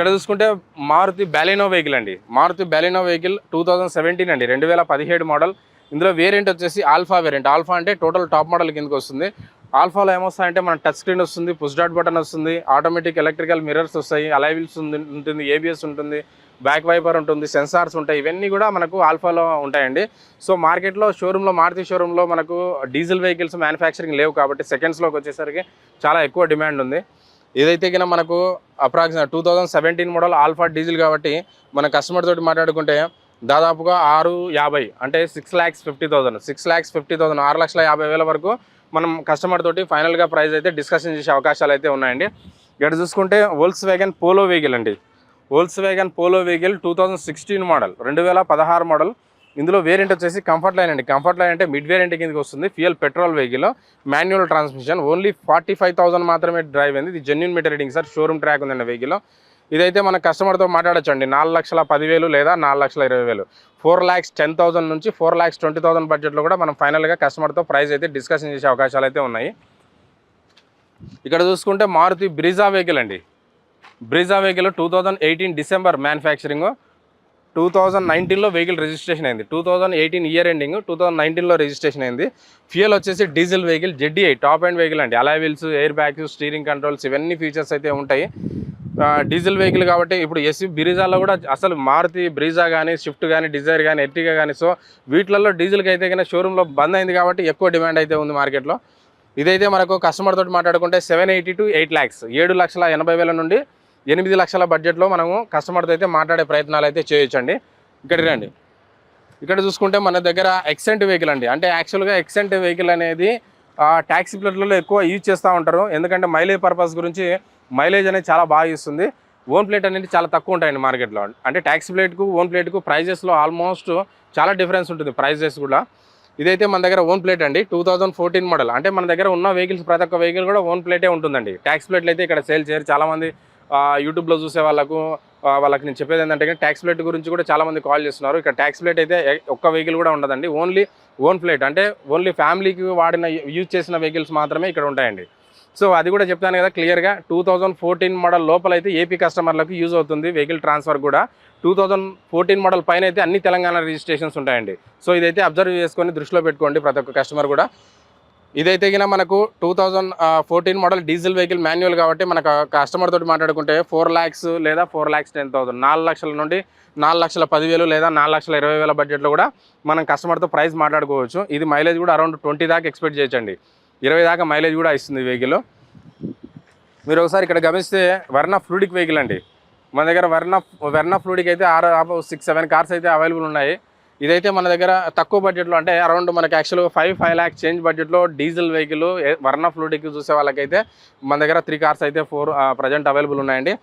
ఇక్కడ చూసుకుంటే Maruti Baleno vehicle అండి. Maruti Baleno vehicle two thousand seventeen అండి. రెండు వేల పదిహేడు మోడల్ ఇందులో వేరియంట్ వచ్చేసి ఆల్ఫా వేరియంట్ ఆల్ఫా అంటే టోటల్ టాప్ మోడల్ కిందకి వస్తుంది. ఆల్ఫాలో ఏమొస్తాయంటే మన టచ్ స్క్రీన్ వస్తుంది పుష్ డాట్ బటన్ వస్తుంది ఆటోమేటిక్ ఎలక్ట్రికల్ మిర్రర్స్ వస్తాయి అలైవిల్స్ ఉంటుంది ఏబిఎస్ ఉంటుంది బ్యాక్ వైపర్ ఉంటుంది సెన్సార్స్ ఉంటాయి. ఇవన్నీ కూడా మనకు ఆల్ఫాలో ఉంటాయండి. సో మార్కెట్లో షోరూంలో మారుతి షోరూంలో మనకు డీజిల్ వెహికల్స్ మ్యానుఫ్యాక్చరింగ్ లేవు కాబట్టి సెకండ్స్లోకి వచ్చేసరికి చాలా ఎక్కువ డిమాండ్ ఉంది. ఏదైతే కింద మనకు approximate two thousand seventeen model Alpha diesel కాబట్టి మన కస్టమర్ తోటి మాట్లాడుకుంటే దాదాపుగా ఆరు యాభై అంటే six lakhs fifty thousand six lakhs fifty thousand ఆరు లక్షల యాభై వేల వరకు మనం కస్టమర్ తోటి ఫైనల్గా ప్రైస్ అయితే డిస్కషన్ చేసే అవకాశాలు అయితే ఉన్నాయండి. ఇక్కడ చూసుకుంటే వోల్స్ వ్యాగన్ పోలో వెహికల్ అండి. Volkswagen Polo vehicle two thousand sixteen model రెండు వేల పదహారు మోడల్ ఇందులో వేరియంట్ వచ్చేసి కంఫర్ట్ లైన్ అండి. కంఫర్ట్ లైన్ అంటే మిడ్ వేరియంట్ కిందకి వస్తుంది. Fuel petrol vehicle manual transmission only forty five మాత్రమే డ్రైవ్ అయింది. ఇది genuine meter reading sir. Showroom track ఉందండి వెహికల్ ఇదైతే మన కస్టమర్తో మాట్లాడచ్చండి. నాలుగు లక్షల పదివేలు లేదా నాలుగు లక్షల ఇరవై వేలు. ఫోర్ ల్యాక్స్ టెన్ థౌసండ్ నుంచి ఫోర్ ల్యాక్స్ ట్వంటీ థౌసండ్ బడ్జెట్లో కూడా మనం ఫైనల్గా కస్టమర్తో ప్రైస్ అయితే డిస్కషన్ చేసే అవకాశాలు అయితే ఉన్నాయి. ఇక్కడ చూసుకుంటే మారుతి బ్రిజా వెహికల్ అండి. Brezza vehicle two thousand eighteen December manufacturing two thousand నైన్టీన్లో వెహికల్ రిజిస్ట్రేషన్ అయింది. Two thousand eighteen year ending two thousand నైన్టీన్లో రిజిస్ట్రేషన్ అయింది. ఫ్యూయల్ వచ్చేసి diesel vehicle ZDI top end vehicle అండి. Alloy wheels air bags steering controls ఇవన్నీ features అయితే ఉంటాయి. Diesel vehicle కాబట్టి ఇప్పుడు ఎస్యూ బ్రిజాలో కూడా అసలు మారుతి బ్రీజా కానీ స్విఫ్ట్ కానీ డిజైర్ కానీ ఎర్టిగా కానీ సో వీటిలలో డీజిల్కి అయితే కానీ షోరూంలో బంద్ అయింది కాబట్టి ఎక్కువ డిమాండ్ అయితే ఉంది మార్కెట్లో. ఇదైతే మనకు కస్టమర్ తోటి మాట్లాడుకుంటే seven eighty to eight lakhs ఏడు లక్షల ఎనభై వేల నుండి ఎనిమిది లక్షల బడ్జెట్లో మనము కస్టమర్తో అయితే మాట్లాడే ప్రయత్నాలు అయితే చేయొచ్చండి. ఇక్కడ రండి. ఇక్కడ చూసుకుంటే మన దగ్గర ఎక్సెంట్ వెహికల్ అండి. అంటే యాక్చువల్గా ఎక్సెంట్ వెహికల్ అనేది ట్యాక్సీ ప్లేట్లలో ఎక్కువ యూజ్ చేస్తూ ఉంటారు. ఎందుకంటే మైలేజ్ పర్పస్ గురించి మైలేజ్ అనేది చాలా బాగా ఇస్తుంది ఓన్ ప్లేట్ అనేది చాలా తక్కువ ఉంటాయండి మార్కెట్లో. అంటే ట్యాక్సీ ప్లేట్కు ఓన్ ప్లేట్కు ప్రైజెస్లో ఆల్మోస్ట్ చాలా డిఫరెన్స్ ఉంటుంది ప్రైజెస్ కూడా. ఇదైతే మన దగ్గర ఓన్ ప్లేట్ అండి. టూ థౌజండ్ ఫోర్టీన్ మోడల్ అంటే మన దగ్గర ఉన్న వెహికల్స్ ప్రతి ఒక్క వెహికల్ కూడా ఓన్ ప్లేటే ఉంటుందండి. ట్యాక్స్ ప్లేట్లు అయితే ఇక్కడ సేల్ చేయరు. చాలామంది యూట్యూబ్లో చూసే వాళ్ళకు వాళ్ళకి నేను చెప్పేది ఏంటంటే ట్యాక్స్ ప్లేట్ గురించి కూడా చాలామంది కాల్ చేస్తున్నారు. ఇక్కడ ట్యాక్స్ ప్లేట్ అయితే ఒక్క వెహికల్ కూడా ఉండదండి. ఓన్లీ ఓన్ ప్లేట్ అంటే ఓన్లీ ఫ్యామిలీకి వాడిన యూజ్ చేసిన వెహికల్స్ మాత్రమే ఇక్కడ ఉంటాయండి. సో అది కూడా చెప్తాను కదా క్లియర్గా టూ థౌజండ్ ఫోర్టీన్ మోడల్ లోపల అయితే ఏపీ కస్టమర్లకు యూజ్ అవుతుంది వెహికల్ ట్రాన్స్ఫర్ కూడా. టూ థౌజండ్ ఫోర్టీన్ మోడల్ పైన అయితే అన్ని తెలంగాణ రిజిస్ట్రేషన్స్ ఉంటాయండి. సో ఇదైతే అబ్జర్వ్ చేసుకొని దృష్టిలో పెట్టుకోండి ప్రతి ఒక్క కస్టమర్ కూడా. ఇదైతే కినా మనకు two thousand fourteen model diesel vehicle manual కాబట్టి మనకు కస్టమర్ తోటి మాట్లాడుకుంటే ఫోర్ ల్యాక్స్ లేదా ఫోర్ ల్యాక్స్ టెన్ థౌసండ్ నాలుగు లక్షల నుండి నాలుగు లక్షల పదివేలు లేదా నాలుగు లక్షల ఇరవై వేల బడ్జెట్లో కూడా మనం కస్టమర్తో ప్రైస్ మాట్లాడుకోవచ్చు. ఇది మైలేజ్ కూడా అరౌండ్ ట్వంటీ దాకా ఎక్స్పెక్ట్ చేయొచ్చండి. ఇరవై దాకా మైలేజ్ కూడా ఇస్తుంది వెహికల్ మీరు ఒకసారి ఇక్కడ గమనిస్తే వర్ణ ఫ్లూడిక్ వెహికల్ అండి. మన దగ్గర వర్ణ వర్ణ ఫ్లూడిక్ అయితే ఆరు సిక్స్ సెవెన్ కార్స్ అయితే అవైలబుల్ ఉన్నాయి. ఇదైతే మన దగ్గర తక్కువ బడ్జెట్లో అంటే అరౌండ్ మనకి యాక్చువల్గా ఫైవ్ ఫైవ్ ల్యాక్ చేంజ్ బడ్జెట్లో డీజిల్ వెహికల్ వర్ణ ఫ్లూడికి చూసే వాళ్ళకైతే మన దగ్గర త్రీ కార్స్ అయితే ఫోర్ ప్రజెంట్ అవైలబుల్ ఉన్నాయండి.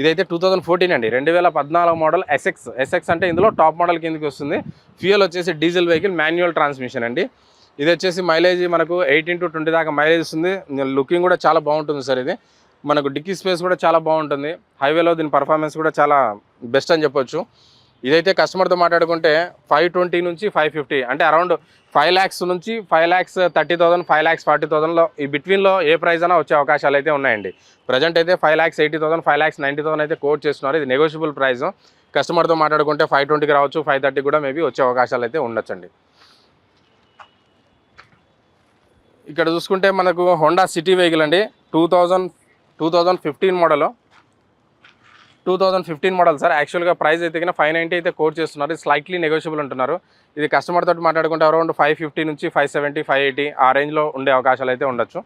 ఇదైతే టూ థౌసండ్ ఫోర్టీన్ అండి. రెండు వేల పద్నాలుగు మోడల్ ఎస్ఎక్స్ ఎస్ఎక్స్ అంటే ఇందులో టాప్ మోడల్ కిందకి వస్తుంది. ఫ్యూయల్ వచ్చేసి డీజిల్ వెహికల్ మాన్యువల్ ట్రాన్స్మిషన్ అండి. ఇది వచ్చేసి మైలేజ్ మనకు ఎయిటీన్ టు ట్వంటీ దాకా మైలేజ్ ఉంది లుకింగ్ కూడా చాలా బాగుంటుంది సార్ ఇది. మనకు డిక్కీ స్పేస్ కూడా చాలా బాగుంటుంది. హైవేలో దీని పర్ఫార్మెన్స్ కూడా చాలా బెస్ట్ అని చెప్పొచ్చు. ఇదైతే కస్టమర్తో మాట్లాడుకుంటే ఫైవ్ ట్వంటీ నుంచి ఫైవ్ ఫిఫ్టీ అంటే అరౌండ్ ఫైవ్ ల్యాక్స్ నుంచి five lakhs thirty thousand five lakhs forty థౌసండ్లో ఈ బిట్వీన్లో ఏ ప్రైస్ అయినా వచ్చే అవకాశాలు అయితే ఉన్నాయండి. ప్రజెంట్ అయితే five lakhs eighty thousand five lakhs ninety thousand అయితే కోట్ చేస్తున్నారు. ఇది నెగోషియబుల్ ప్రైస్ కస్టమర్తో మాట్లాడుకుంటే ఫైవ్ ట్వంటీకి రావచ్చు ఫైవ్ థర్టీ కూడా మేబీ వచ్చే అవకాశాలు అయితే ఉండొచ్చండి. ఇక్కడ చూసుకుంటే మనకు హోండా సిటీ వెహికల్ అండి. Two thousand two thousand fifteen model. Two thousand fifteen model sir. యాక్చువల్గా ప్రైస్ అయితే కింద ఫైవ్ నైంటీ అయితే కోట్ చేస్తున్నారు. స్లైట్లీ నెగోషియబుల్ ఉంటున్నారు ఇది కస్టమర్ తోటి మాట్లాడుకుంటే అరౌండ్ ఫైవ్ ఫిఫ్టీ నుంచి ఫైవ్ సెవెంటీ ఫైవ్ ఎయిటీ ఆ రేంజ్లో ఉండే అవకాశాలు అయితే ఉండొచ్చు.